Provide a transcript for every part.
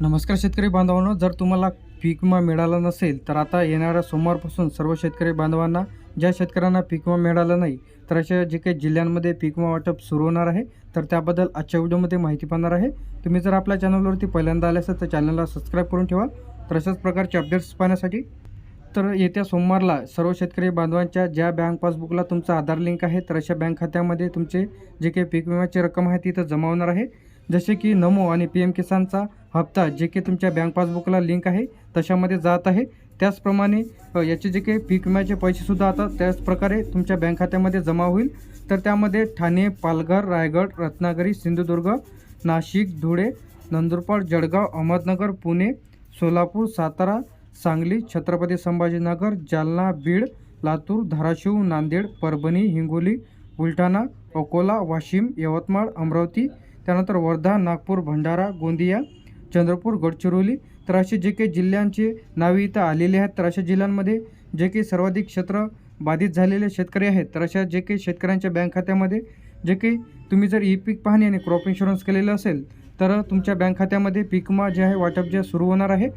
नमस्कार शेतकरी बांधवांनो जर तुम्हाला पीक विमा मिळाला नसेल तर आता येणाऱ्या सोमवारपासून सर्व शेतकरी बांधवांना ज्या शेतकऱ्यांना पीक विमा मिळाला नाही तर अशा जे काही जिल्ह्यांमध्ये पीक विमा वाटप सुरू होणार आहे तर त्याबद्दल आजच्या व्हिडिओमध्ये माहिती पाहणार आहे. तुम्ही जर आपल्या चॅनलवरती पहिल्यांदा आले असेल तर चॅनलला सबस्क्राईब करून ठेवा. तर अशाच प्रकारचे अपडेट्स पाहण्यासाठी तर येत्या सोमवारला सर्व शेतकरी बांधवांच्या ज्या बँक पासबुकला तुमचा आधार लिंक आहे तर अशा बँक खात्यामध्ये तुमचे जे काही पीक विम्याची रक्कम आहे ती इथं जमा होणार आहे. जसे की नमो आणि पी एम किसानचा हप्ता जे की तुमच्या बँक पासबुकला लिंक आहे तशामध्ये जात आहे. त्याचप्रमाणे याचे जे काही पीक विम्याचे पैसेसुद्धा आता त्याच प्रकारे तुमच्या बँक खात्यामध्ये जमा होईल. तर त्यामध्ये ठाणे पालघर रायगड रत्नागिरी सिंधुदुर्ग नाशिक धुळे नंदुरबार जळगाव अहमदनगर पुणे सोलापूर सातारा सांगली छत्रपती संभाजीनगर जालना बीड लातूर धाराशिव नांदेड परभणी हिंगोली बुलढाणा अकोला वाशिम यवतमाळ अमरावती त्यानंतर वर्धा नागपूर भंडारा गोंदिया चंद्रपूर गडचिरोली तर असे जे काही जिल्ह्यांचे नावे इथं आलेले आहेत तर अशा जिल्ह्यांमध्ये जे काही सर्वाधिक क्षेत्र बाधित झालेले शेतकरी आहेत तर अशा जे काही शेतकऱ्यांच्या बँक खात्यामध्ये जे काही तुम्ही जर ई पीक पाहणी आणि क्रॉप इन्शुरन्स केलेलं असेल तर तुमच्या बँक खात्यामध्ये पीक विमा जे आहे वाटप जे सुरू होणार आहे.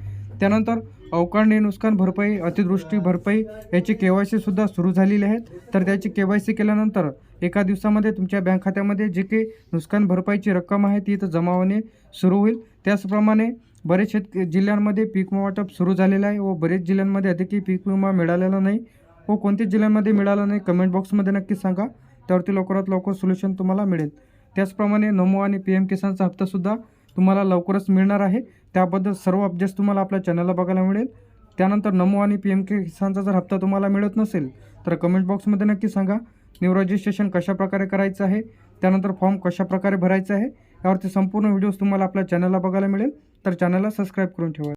त्यानंतर अवकाळी नुकसान भरपाई अतिवृष्टी भरपाई याची के वाय सीसुद्धा सुरू झालेली आहेत. तर त्याची के वाय सी केल्यानंतर एका दिवसामध्ये तुमच्या बँक खात्यामध्ये जे काही नुकसान भरपाईची रक्कम आहे ती इथं जमा होणे सुरू होईल. त्याचप्रमाणे बरेच शेत जिल्ह्यांमध्ये पीक विमा वाटप सुरू झालेलं आहे व बरेच जिल्ह्यांमध्ये अधिकही पीक विमा मिळालेला नाही व कोणत्याच जिल्ह्यांमध्ये मिळाला नाही कमेंट बॉक्समध्ये नक्की सांगा. त्यावरती लवकरात लवकर सोल्युशन तुम्हाला मिळेल. त्याचप्रमाणे नमो आणि पी एम किसानचा हप्तासुद्धा तुम्हाला लवकरच मिळणार आहे. त्याबद्दल सर्व अपडेट्स तुम्हाला आपल्या चॅनलला बघायला मिळेल. त्यानंतर नमो आणि पी एम के किसानचा जर हप्ता तुम्हाला मिळत नसेल तर कमेंट बॉक्समध्ये नक्की सांगा. न्यू रजिस्ट्रेशन कशाप्रकारे करायचं आहे त्यानंतर फॉर्म कशाप्रकारे भरायचा आहे यावरती संपूर्ण व्हिडिओज तुम्हाला आपल्या चॅनलला बघायला मिळेल. तर चॅनलला सबस्क्राईब करून ठेवा.